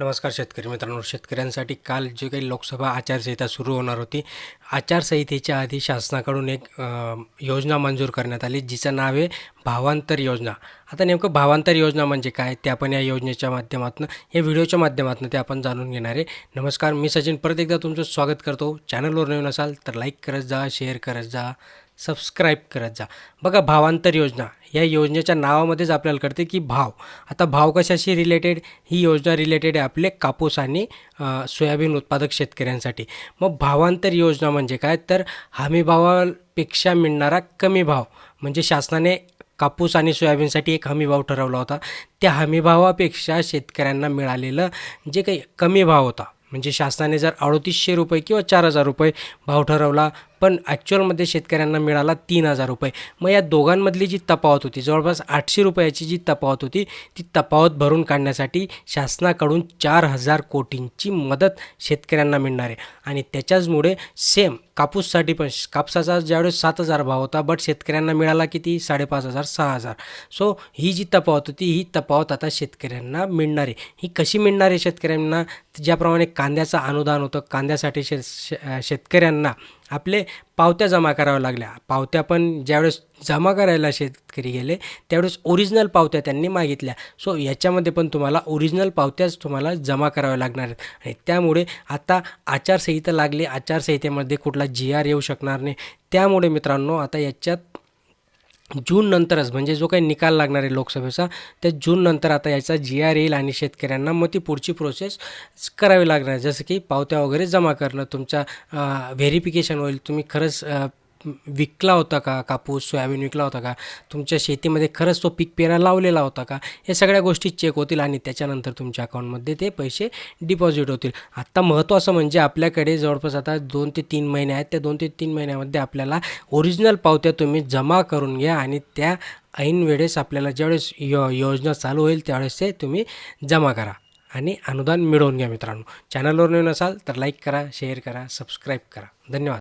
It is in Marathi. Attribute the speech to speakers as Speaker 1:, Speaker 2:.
Speaker 1: नमस्कार शेतकरी मित्रांनो. शेतकऱ्यांसाठी काल जे काही लोकसभा आचारसंहिता सुरू होणार होती आचारसंहितेच्या आधी शासनाकडून एक योजना मंजूर करण्यात आली जिचं नाव आहे भावांतर योजना. आता नेमकं भावांतर योजना म्हणजे काय? ते आपण या योजनेच्या माध्यमातून या व्हिडिओच्या माध्यमातून ते आपण जाणून घेणार आहे. नमस्कार मी सचिन. परत एकदा तुमचं स्वागत करतो. चॅनलवर नवीन असाल तर लाईक करत जा शेअर करत जा. सबस्क्राईब करत जा. बघा भावांतर योजना. या योजनेच्या नावामध्येच आपल्याला कळते की भाव. आता भाव कशाशी रिलेटेड ही योजना रिलेटेड आहे आपले कापूस आणि सोयाबीन उत्पादक शेतकऱ्यांसाठी. मग भावांतर योजना म्हणजे काय? तर हमीभावापेक्षा मिळणारा कमी भाव. म्हणजे शासनाने कापूस आणि सोयाबीनसाठी एक हमीभाव ठरवला होता. त्या हमीभावापेक्षा शेतकऱ्यांना मिळालेलं जे काही कमी भाव होता. म्हणजे शासनाने जर अडतीसशे रुपये किंवा चार हजार रुपये भाव ठरवला पण ॲक्च्युअलमध्ये शेतकऱ्यांना मिळाला तीन हजार रुपये. मग या दोघांमधली जी तफावत होती जवळपास आठशे रुपयाची जी तफावत होती ती तफावत भरून काढण्यासाठी शासनाकडून चार हजार कोटींची मदत शेतकऱ्यांना मिळणार आहे. आणि त्याच्याचमुळे सेम कापूससाठी पण कापसाचा ज्यावेळेस सात हजार भाव होता बट शेतकऱ्यांना मिळाला किती? साडेपाच हजार सहा हजार. सो ही जी तफावत होती ही तफावत आता शेतकऱ्यांना मिळणार आहे. ही कशी मिळणार आहे शेतकऱ्यांना? ज्याप्रमाणे कांद्याचं अनुदान होतं कांद्यासाठी शे शे- शेतकऱ्यांना आपले पावत्या जमा कराव्या लागल्या. पावत्या पण ज्यावेळेस जमा करायला शेतकरी गेले त्यावेळेस ओरिजिनल पावत्या त्यांनी मागितल्या. सो याच्यामध्ये पण तुम्हाला ओरिजिनल पावत्याच तुम्हाला जमा कराव्या लागणार आहेत. आणि त्यामुळे आता आचारसंहिता लागली. आचारसंहितेमध्ये कुठला जी आर येऊ शकणार नाही. त्यामुळे मित्रांनो आता याच्यात जून नंतरच म्हणजे जो काही निकाल लागणार आहे लोकसभेचा त्या जून नंतर आता याचा जी आर येईल आणि शेतकऱ्यांना मग ती पुढची प्रोसेस करावी लागणार आहे. जसं की पावत्या वगैरे जमा करणं तुमचा व्हेरिफिकेशन होईल तुम्ही खरंच विकला होता का? कापूस सोयाबीन विकला होता का? तुमच्या शेतीमध्ये खरंच तो पीक पेरा लावलेला होता का? या सगळ्या गोष्टी चेक होतील आणि त्याच्यानंतर तुमच्या अकाउंटमध्ये ते पैसे डिपॉझिट होतील. आत्ता महत्त्वाचं म्हणजे आपल्याकडे जवळपास आता दोन ते तीन महिने आहेत. त्या दोन ते तीन महिन्यामध्ये आपल्याला ओरिजिनल पावत्या तुम्ही जमा करून घ्या आणि त्या ऐन वेळेस आपल्याला ज्यावेळेस यो योजना चालू होईल त्यावेळेस ते तुम्ही जमा करा आणि अनुदान मिळवून घ्या मित्रांनो. चॅनलवर नवीन असाल तर लाईक करा शेअर करा सबस्क्राईब करा. धन्यवाद.